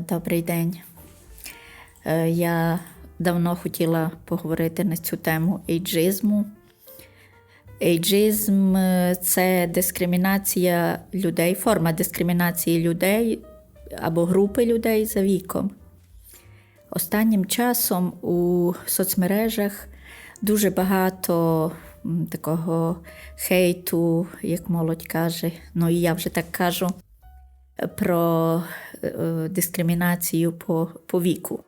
Добрий день. Е, Я давно хотіла поговорити на цю тему ейджизму. Ейджизм е, це дискримінація людей, форма дискримінації людей або групи людей за віком. Останнім часом у соцмережах дуже багато такого хейту, як молодь каже, ну і я вже так кажу, про е, дискримінацію по, по віку.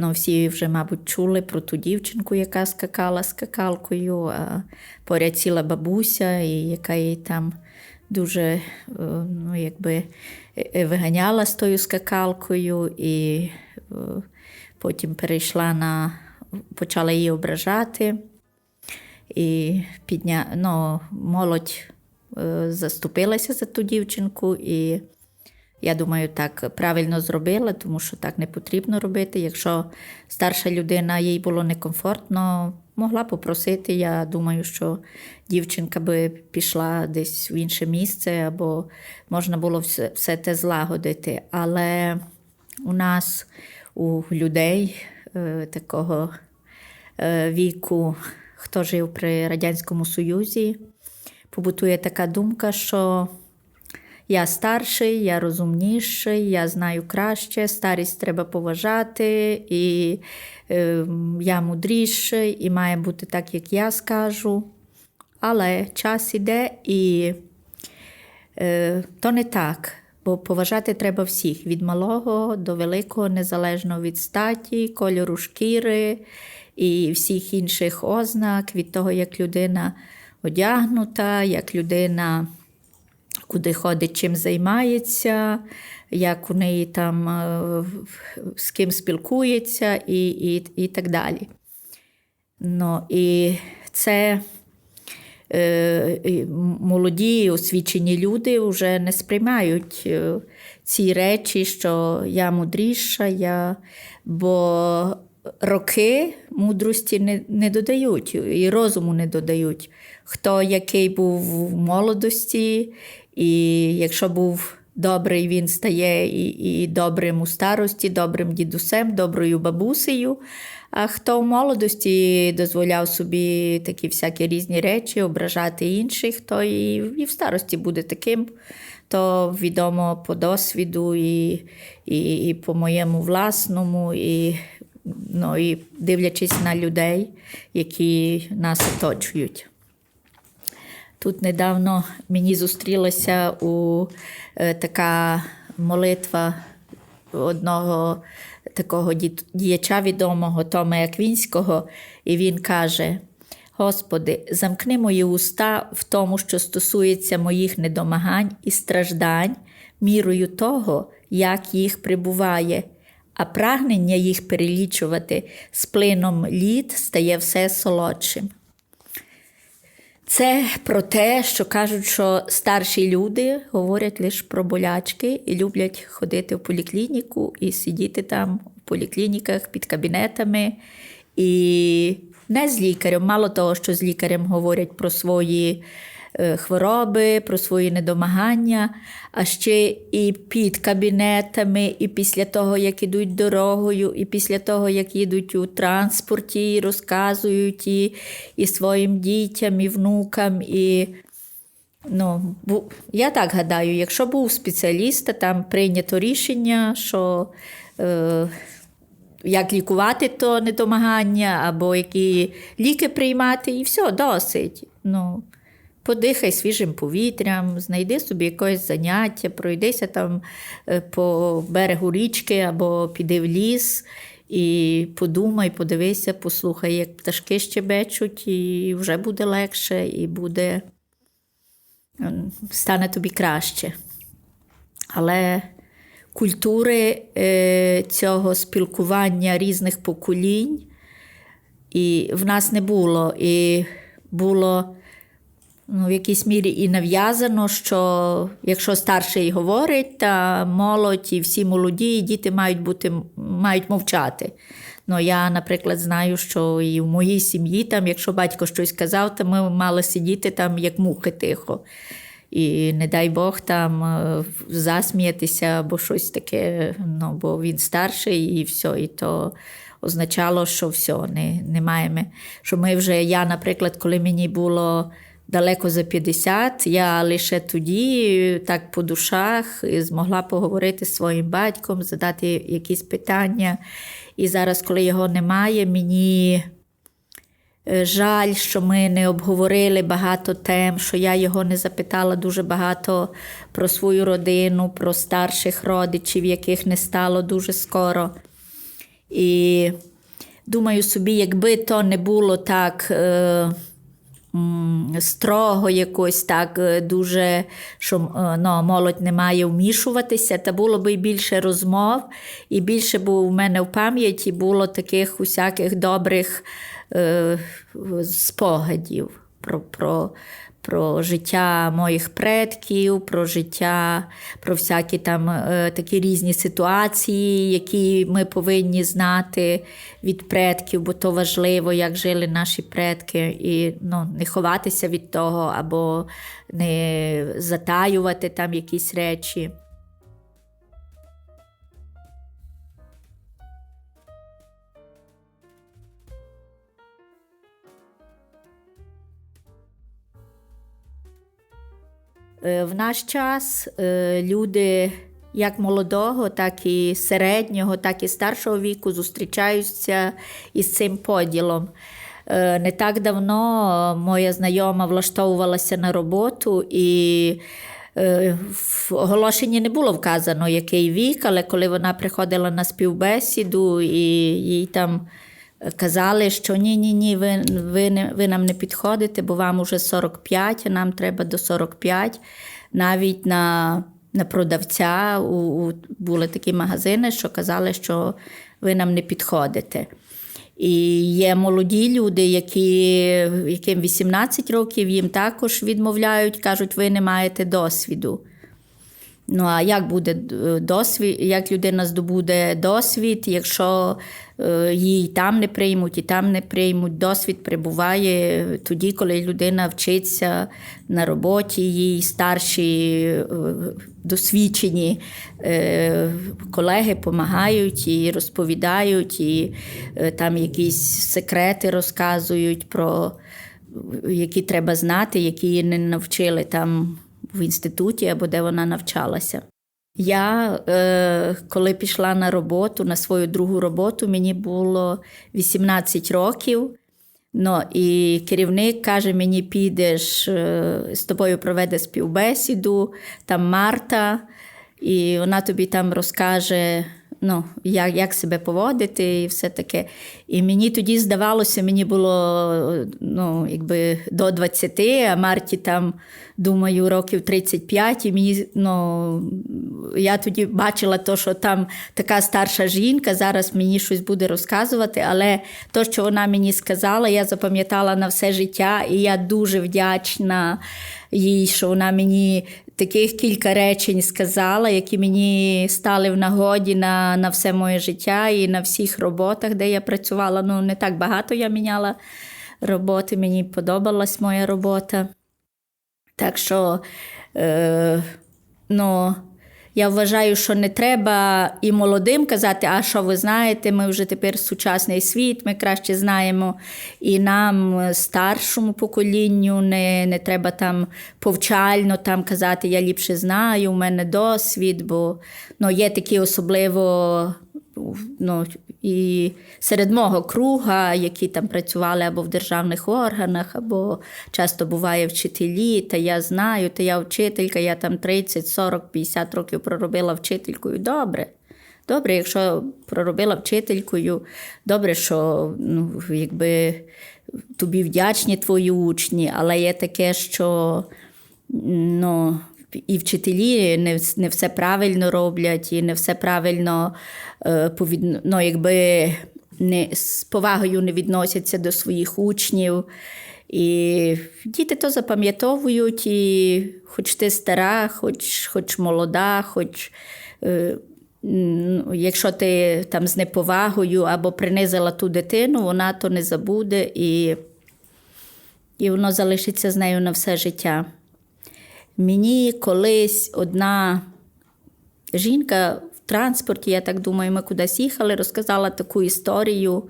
Ну, всі вже, мабуть, чули про ту дівчинку, яка скакала скакалкою, а поряд ціла бабуся, і яка їй там дуже е, ну, якби, е, виганяла з тою скакалкою, і е, потім перейшла на почала її ображати. І підня... ну, молодь е, заступилася за ту дівчинку, і я думаю, так правильно зробила, тому що так не потрібно робити. Якщо старша людина їй було некомфортно, могла попросити. Я думаю, що дівчинка би пішла десь в інше місце, або можна було все, все те злагодити. Але у нас, у людей е, такого е, віку, хто жив при Радянському Союзі, побутує така думка, що я старший, я розумніший, я знаю краще, старість треба поважати, і е, я мудріший, і має бути так, як я скажу. Але час іде і е, то не так, бо поважати треба всіх від малого до великого, незалежно від статі, кольору шкіри і всіх інших ознак, від того, як людина одягнута, як людина куди ходить, чим займається, як у неї там е, з ким спілкується, і, і, і так далі. Ну, і це е, молоді освічені люди вже не сприймають е, ці речі, що я мудріша, я, бо роки мудрості не, не додають і розуму не додають. Хто який був в молодості, і якщо був добрий, він стає і, і добрим у старості, добрим дідусем, доброю бабусею. А хто в молодості дозволяв собі такі всякі різні речі, ображати інших, то і, і в старості буде таким. То відомо по досвіду, і, і, і по моєму власному, і, ну, і дивлячись на людей, які нас оточують. Тут недавно мені зустрілася у е, така молитва одного такого діяча відомого Тома Аквінського, і він каже: Господи, замкни мої уста в тому, що стосується моїх недомагань і страждань, мірою того, як їх прибуває, а прагнення їх перелічувати з плином літ стає все солодшим. Це про те, що кажуть, що старші люди говорять лише про болячки і люблять ходити в поліклініку і сидіти там в поліклініках під кабінетами. І не з лікарем, мало того, що з лікарем говорять про свої хвороби, про свої недомагання, а ще і під кабінетами, і після того, як ідуть дорогою, і після того, як їдуть у транспорті, і розказують і, і своїм дітям, і внукам. і Ну, я так гадаю, якщо був спеціаліст, там прийнято рішення, що е, як лікувати то недомагання, або які ліки приймати, і все, досить. Ну, подихай свіжим повітрям, знайди собі якесь заняття, пройдися там е, по берегу річки або піди в ліс. І подумай, подивися, послухай, як пташки щебечуть, і вже буде легше, і буде стане тобі краще. Але культури е, цього спілкування різних поколінь і в нас не було. І було ну, в якійсь мірі і нав'язано, що якщо старший говорить, та молодь і всі молоді, і діти мають бути мають мовчати. Ну, я, наприклад, знаю, що і в моїй сім'ї, там, якщо батько щось казав, то ми мали сидіти там як мухи тихо. І не дай Бог там е, засміятися або щось таке, ну, бо він старший і все. І то означало, що все, не, не маємо. Що ми вже, я, наприклад, коли мені було далеко за 50, я лише тоді, так по душах, змогла поговорити з своїм батьком, задати якісь питання. І зараз, коли його немає, мені. Е, Жаль, що ми не обговорили багато тем, що я його не запитала дуже багато про свою родину, про старших родичів, яких не стало дуже скоро. І думаю собі, якби то не було так е, строго, якось так е, дуже, що е, ну, молодь не має вмішуватися, та було б і більше розмов, і більше б у мене в пам'яті було таких усяких добрих е, спогадів про, про, про життя моїх предків, про життя, про всякі там е, такі різні ситуації, які ми повинні знати від предків, бо то важливо, як жили наші предки, і ну, не ховатися від того або не затаювати там якісь речі. В наш час е, люди як молодого, так і середнього, так і старшого віку зустрічаються із цим поділом. Е, Не так давно моя знайома влаштовувалася на роботу і. е, В оголошенні не було вказано, який вік, але коли вона приходила на співбесіду, і їй там казали, що ні, ні, ні, ви, ви, не, ви нам не підходите, бо вам уже 45, а нам треба до 45. Навіть на, на продавця у, у, були такі магазини, що казали, що ви нам не підходите. І є молоді люди, які, яким 18 років, їм також відмовляють, кажуть, ви не маєте досвіду. Ну, а як буде досвід, як людина здобуде досвід, якщо її там не приймуть і там не приймуть, досвід прибуває тоді, коли людина вчиться на роботі, їй старші е, досвідчені е, колеги допомагають і розповідають, і е, там якісь секрети розказують про які треба знати, які її не навчили там в інституті або де вона навчалася. Я, е, коли пішла на роботу, на свою другу роботу, мені було 18 років. Ну, і керівник каже: мені підеш е, з тобою проведе співбесіду, там Марта, і вона тобі там розкаже, ну, як, як себе поводити і все таке. І мені тоді здавалося, мені було ну, якби до 20, а Марті там, думаю, років 35. І мені, ну, я тоді бачила, то, що там така старша жінка, зараз мені щось буде розказувати, але то, що вона мені сказала, я запам'ятала на все життя, і я дуже вдячна їй, що вона мені таких кілька речень сказала, які мені стали в нагоді на, на все моє життя і на всіх роботах, де я працювала. Ну, не так багато я міняла роботи, мені подобалась моя робота. Так що, е, ну, я вважаю, що не треба і молодим казати, а що ви знаєте, ми вже тепер сучасний світ, ми краще знаємо. І нам, старшому поколінню, не не треба там повчально там казати, я ліпше знаю, у мене досвід, бо ну, є такі особливо. Ну, і серед мого круга, які там працювали або в державних органах, або часто буває вчителі, та я знаю, та я вчителька, я там 30, 40, 50 років проробила вчителькою. Добре. Добре, якщо проробила вчителькою, добре, що ну, якби тобі вдячні твої учні, але є таке, що ну, і вчителі не не все правильно роблять, і не все правильно е, повід... ну, якби не, з повагою не відносяться до своїх учнів. І діти то запам'ятовують, і хоч ти стара, хоч хоч молода, хоч е, якщо ти там з неповагою або принизила ту дитину, вона то не забуде і, і воно залишиться з нею на все життя. Мені колись одна жінка в транспорті, я так думаю, ми кудись їхали, розказала таку історію,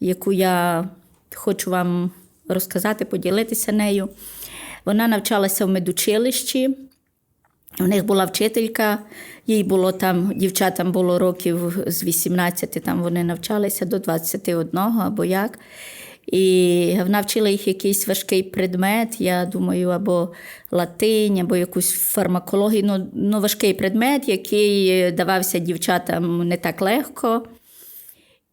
яку я хочу вам розказати, поділитися нею. Вона навчалася в медучилищі. У них була вчителька, їй було там, дівчатам було років з 18, там вони навчалися до 21 або як. І вона вчила їх якийсь важкий предмет, я думаю, або латинь, або якусь фармакологію. Ну, ну важкий предмет, який давався дівчатам не так легко.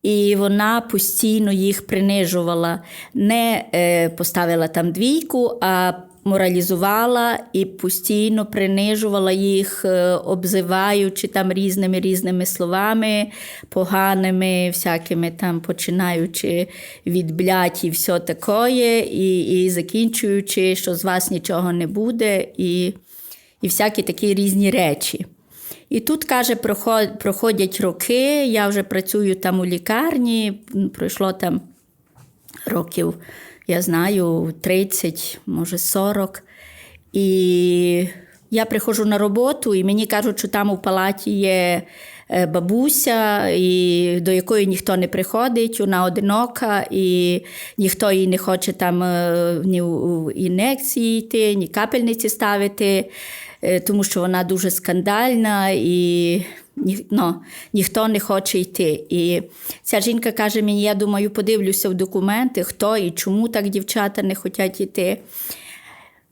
І вона постійно їх принижувала, не е, поставила там двійку, а моралізувала і постійно принижувала їх, е, обзиваючи там різними різними словами, поганими, всякими там, починаючи від блять і все таке, і, і закінчуючи, що з вас нічого не буде, і, і всякі такі різні речі. І тут, каже, проходять роки, я вже працюю там у лікарні, пройшло там років, я знаю, 30, може 40. І я приходжу на роботу, і мені кажуть, що там у палаті є бабуся, і до якої ніхто не приходить, вона одинока, і ніхто їй не хоче там е, ні в інекції йти, ні капельниці ставити, е, тому що вона дуже скандальна і. Ні, ну, ніхто не хоче йти. І ця жінка каже мені: я думаю, подивлюся в документи, хто і чому так дівчата не хочуть йти.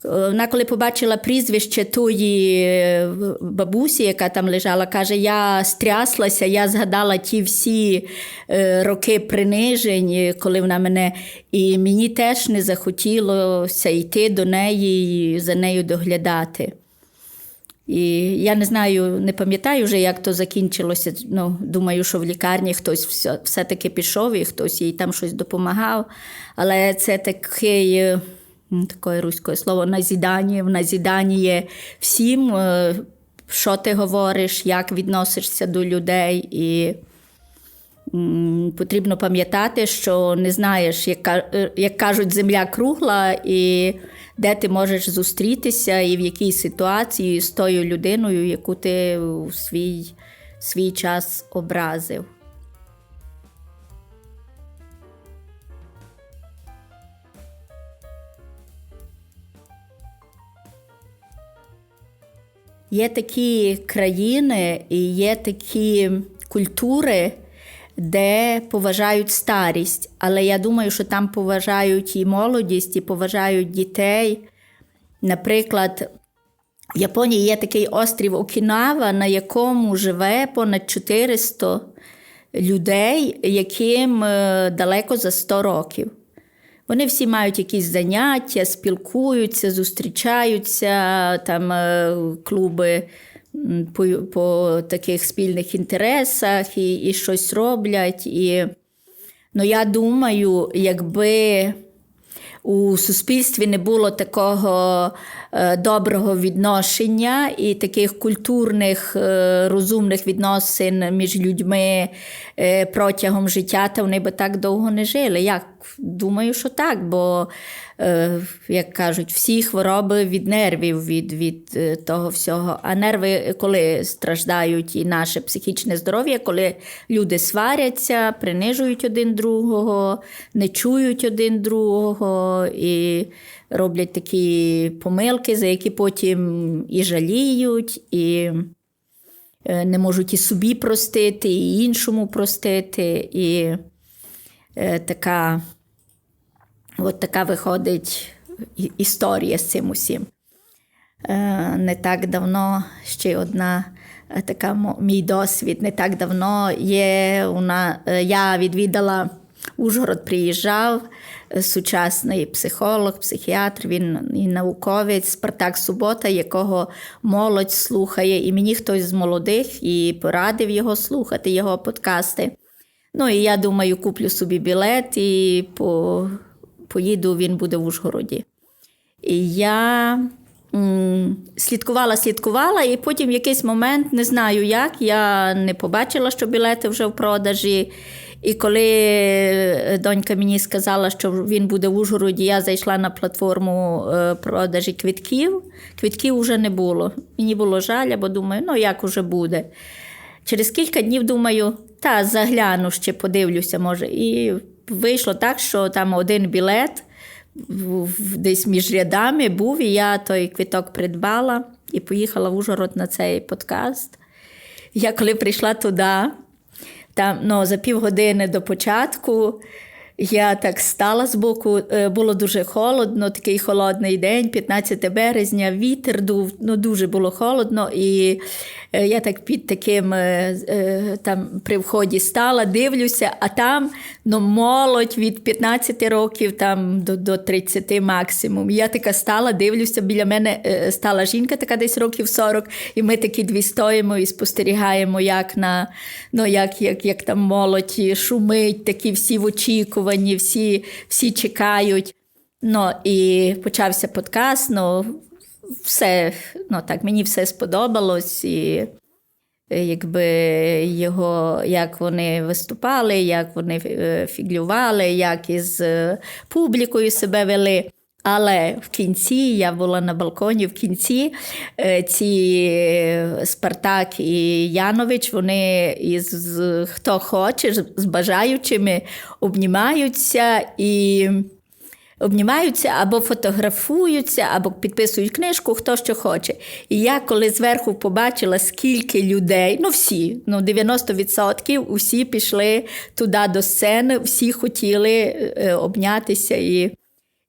Е, Вона, коли побачила прізвище тої е, бабусі, яка там лежала, каже: Я стряслася, я згадала ті всі е, роки принижень, коли вона мене. І мені теж не захотілося йти до неї і за нею доглядати. І я не знаю, не пам'ятаю вже, як то закінчилося. Ну, думаю, що в лікарні хтось все- все-таки пішов і хтось їй там щось допомагав. Але це такий, таке руське слово, назідання, в назіданні всім, е, що ти говориш, як відносишся до людей. І потрібно пам'ятати, що не знаєш, е, як кажуть, земля кругла, і де ти можеш зустрітися, і в якій ситуації з тою людиною, яку ти у свій, свій час образив. Є такі країни і є такі культури, де поважають старість, але я думаю, що там поважають і молодість, і поважають дітей. Наприклад, в Японії є такий острів Окінава, на якому живе понад 400 людей, яким е, далеко за 100 років. Вони всі мають якісь заняття, спілкуються, зустрічаються, там е, клуби по, по таких спільних інтересах і, і щось роблять. І, ну, я думаю, якби у суспільстві не було такого доброго відношення і таких культурних е, розумних відносин між людьми е, протягом життя, то вони би так довго не жили. Як? Думаю, що так, бо, е, як кажуть, всі хвороби від нервів, від, від е, того всього. А нерви, коли страждають, і наше психічне здоров'я, коли люди сваряться, принижують один другого, не чують один другого і роблять такі помилки, за які потім і жаліють, і е, не можуть і собі простити, і іншому простити. І е, така, от така виходить історія з цим усім. Е, Не так давно ще одна така мій досвід. Не так давно є вона, я відвідала Ужгород, приїжджав сучасний психолог, психіатр, він і науковець Спартак Субота, якого молодь слухає. І мені хтось з молодих і порадив його слухати, його подкасти. Ну і я думаю, куплю собі білет і по, поїду, він буде в Ужгороді. І я м, слідкувала, слідкувала, і потім в якийсь момент, не знаю як, я не побачила, що білети вже в продажі. І коли е, донька мені сказала, що він буде в Ужгороді, я зайшла на платформу е, продажі квитків. Квитків вже не було. Мені було жаль, бо думаю, ну як уже буде. Через кілька днів думаю, та загляну ще подивлюся, може. І вийшло так, що там один білет десь між рядами був, і я той квиток придбала і поїхала в Ужгород на цей подкаст. Я коли прийшла туди, там ну, за півгодини до початку. Я так стала збоку, е, було дуже холодно, такий холодний день, 15 березня, вітер дув, ну дуже було холодно. І я так під таким е, е, там при вході стала, дивлюся, а там ну, молодь від 15 років там, до, до 30 максимум. Я така стала, дивлюся, біля мене е, стала жінка, така десь років 40, і ми такі дві стоїмо і спостерігаємо, як на ну, як, як, як там молодь шумить, такі всі в очікуванні, всі, всі чекають. Ну, і почався подкаст. Ну, все, ну так, мені все сподобалось. І е, якби його, як вони виступали, як вони е, фіглювали, як із е, публікою себе вели. Але в кінці я була на балконі. В кінці ці Спартак і Янович, вони із хто хоче, з бажаючими обнімаються і обнімаються або фотографуються, або підписують книжку, хто що хоче. І я коли зверху побачила, скільки людей, ну всі, ну 90% усі пішли туди до сцени, всі хотіли е, обнятися. І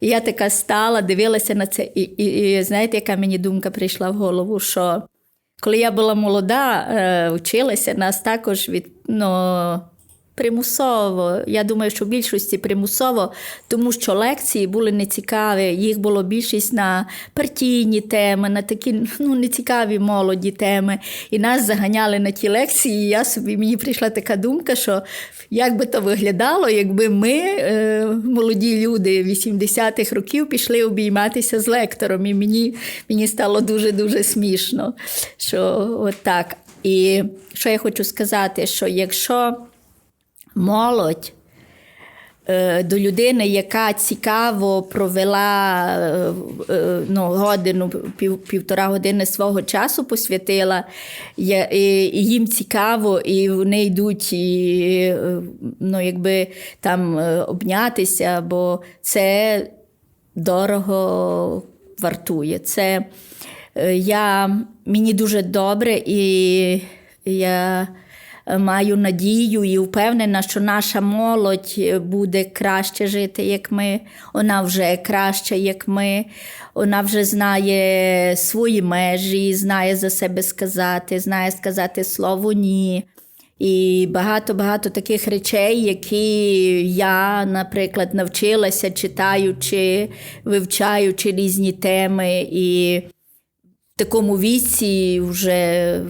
я така стала, дивилася на це, і, і, і знаєте, яка мені думка прийшла в голову, що коли я була молода, е, вчилася, нас також від, ну, примусово. Я думаю, що в більшості примусово, тому що лекції були нецікаві, їх було більшість на партійні теми, на такі ну, нецікаві молоді теми. І нас заганяли на ті лекції. І я собі мені прийшла така думка, що як би то виглядало, якби ми, е, молоді люди 80-х років, пішли обійматися з лектором. І мені, мені стало дуже-дуже смішно. Що от так. І що я хочу сказати, що якщо молодь е, до людини, яка цікаво провела е, е, ну, годину, пів, півтора години свого часу посвятила, і, їм цікаво, і вони йдуть і, ну, якби, там, обнятися, бо це дорого вартує. Це я, мені дуже добре, і я маю надію і впевнена, що наша молодь буде краще жити, як ми. Вона вже краща, як ми. Вона вже знає свої межі, знає за себе сказати, знає сказати слово ні. І багато-багато таких речей, які я, наприклад, навчилася, читаючи, вивчаючи різні теми. І такому віці вже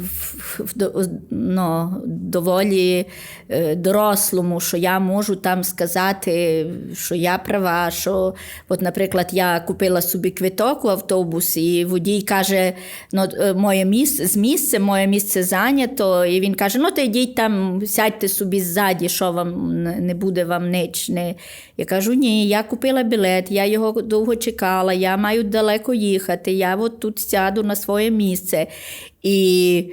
ну, доволі е, дорослому, що я можу там сказати, що я права, що, от, наприклад, я купила собі квиток у автобус, і водій каже, ну, е, моє місце, з місцем, моє місце зайнято, і він каже, ну, то йдіть там, сядьте собі ззаді, що вам не буде вам ніч. Не. Я кажу, ні, я купила білет, я його довго чекала, я маю далеко їхати, я от тут сяду на своє місце. І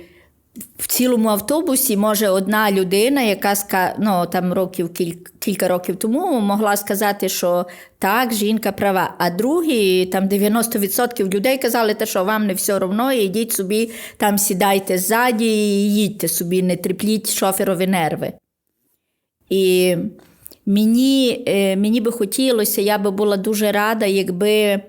в цілому автобусі може одна людина, яка ну, там років кіль... кілька років тому могла сказати, що так, жінка права. А другі, там 90% людей казали, що вам не все одно, йдіть собі, там сідайте ззаді і їдьте собі, не тріпліть шоферові нерви. І мені, е, мені би хотілося, я би була дуже рада, якби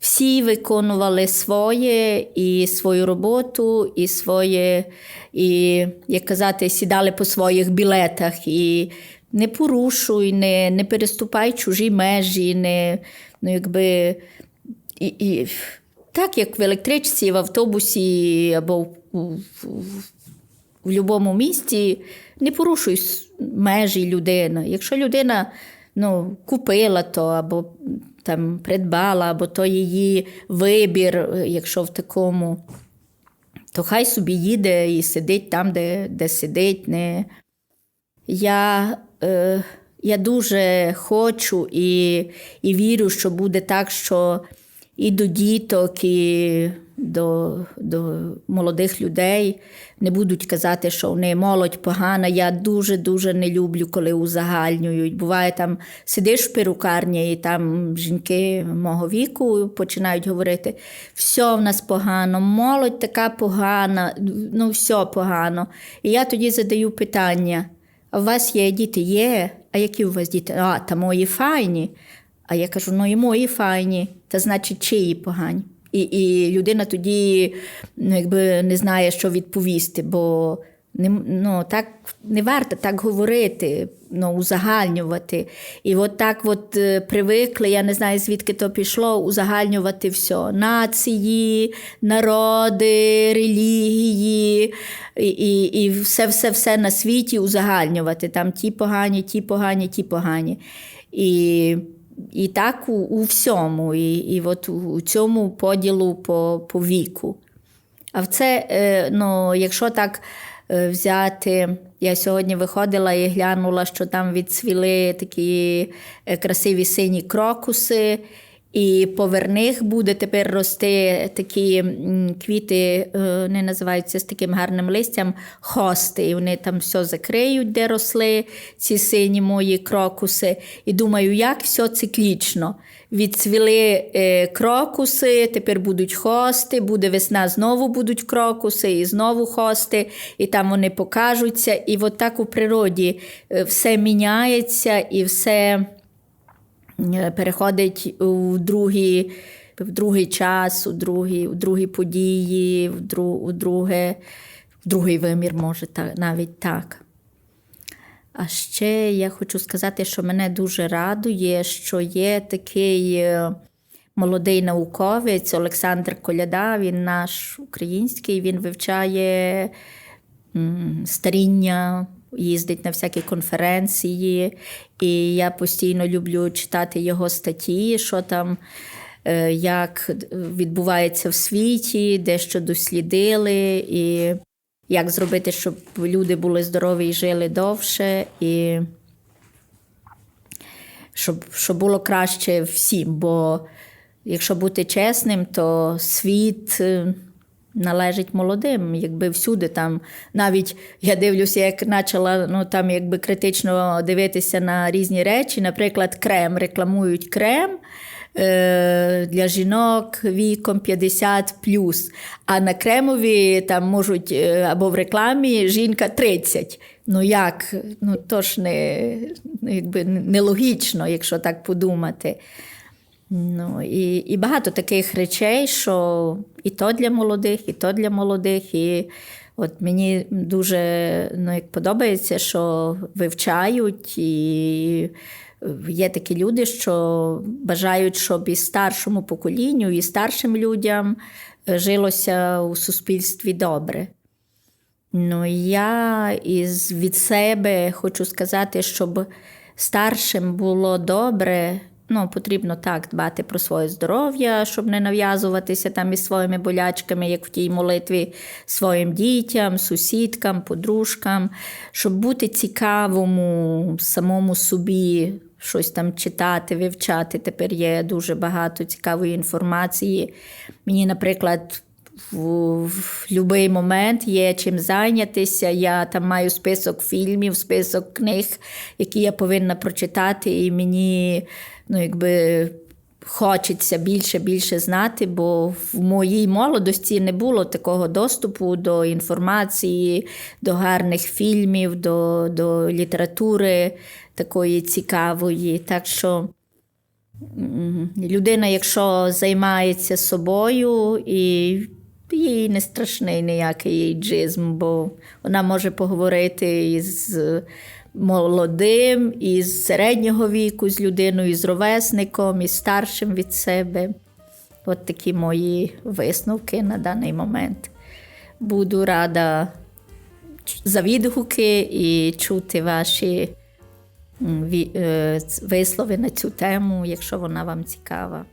всі виконували своє і свою роботу, і своє, і, як казати, сідали по своїх білетах. І не порушуй, не, не переступай чужі межі, не, ну, якби, і, і, так як в електричці, в автобусі або в, в, в, в будь-якому місті не порушуй межі людини. Якщо людина ну, купила то або там придбала, або то її вибір, якщо в такому, то хай собі їде і сидить там, де, де сидить. Не... Я е, я дуже хочу і, і вірю, що буде так, що і до діток, і до, до молодих людей не будуть казати, що вони молодь погана. Я дуже-дуже не люблю, коли узагальнюють. Буває, там сидиш в перукарні, і там жінки мого віку починають говорити: все в нас погано, молодь така погана, ну все погано. І я тоді задаю питання: а у вас є діти? Є? А які у вас діти? А, та мої файні. А я кажу: ну і мої файні, та значить, чиї погані. І, і людина тоді ну, якби не знає, що відповісти, бо не, ну, так не варто так говорити, ну, узагальнювати. І от так от е, привикли, я не знаю, звідки то пішло, узагальнювати все. Нації, народи, релігії, і, і, і все-все-все на світі узагальнювати. Там ті погані, ті погані, ті погані. І і так у, у всьому, і і от у цьому поділу по по віку. А в це, е, ну, якщо так е, взяти, я сьогодні виходила і глянула, що там відцвіли такі е, красиві сині крокуси. І поверх них буде тепер рости такі квіти, не називаються з таким гарним листям, хости. І вони там все закриють, де росли ці сині мої крокуси. І думаю, як все циклічно. Відцвіли е, крокуси, тепер будуть хости, буде весна, знову будуть крокуси, і знову хости, і там вони покажуться. І от так у природі е, все міняється і все. Е, переходить у другий, в другий час, у другі, у другі події, в, дру, у друге, в другий вимір, може так, навіть так. А ще я хочу сказати, що мене дуже радує, що є такий е, молодий науковець Олександр Коляда, він наш український, він вивчає старіння їздить на всякі конференції, і я постійно люблю читати його статті, що там. е, Як відбувається в світі, дещо дослідили, і як зробити, щоб люди були здорові і жили довше, і щоб, щоб було краще всім. Бо якщо бути чесним, то світ е, належить молодим, якби всюди там. Навіть я дивлюся, як почала ну, там, якби критично дивитися на різні речі. Наприклад, крем рекламують крем. е, Для жінок віком 50 плюс, а на кремові там можуть е, або в рекламі жінка 30. Ну як? Ну то ж не, якби, нелогічно, якщо так подумати. Ну, І і багато таких речей, що і то для молодих, і то для молодих. І от мені дуже ну, як подобається, що вивчають, і є такі люди, що бажають, щоб і старшому поколінню, і старшим людям жилося у суспільстві добре. Ну, Я із від себе хочу сказати, щоб старшим було добре ну, потрібно так дбати про своє здоров'я, щоб не нав'язуватися там із своїми болячками, як в тій молитві своїм дітям, сусідкам, подружкам, щоб бути цікавому самому собі. Щось там читати, вивчати. Тепер є дуже багато цікавої інформації. Мені, наприклад, в, в будь-який момент є чим зайнятися. Я там маю список фільмів, список книг, які я повинна прочитати, і мені ну, якби. Хочеться більше більше знати, бо в моїй молодості не було такого доступу до інформації, до гарних фільмів, до до літератури такої цікавої. Так що людина, якщо займається собою, і їй не страшний ніякий ейджизм, бо вона може поговорити із молодим, із середнього віку, з людиною, з ровесником, із старшим від себе. От такі мої висновки на даний момент. Буду рада за відгуки і чути ваші е, вислови на цю тему, якщо вона вам цікава.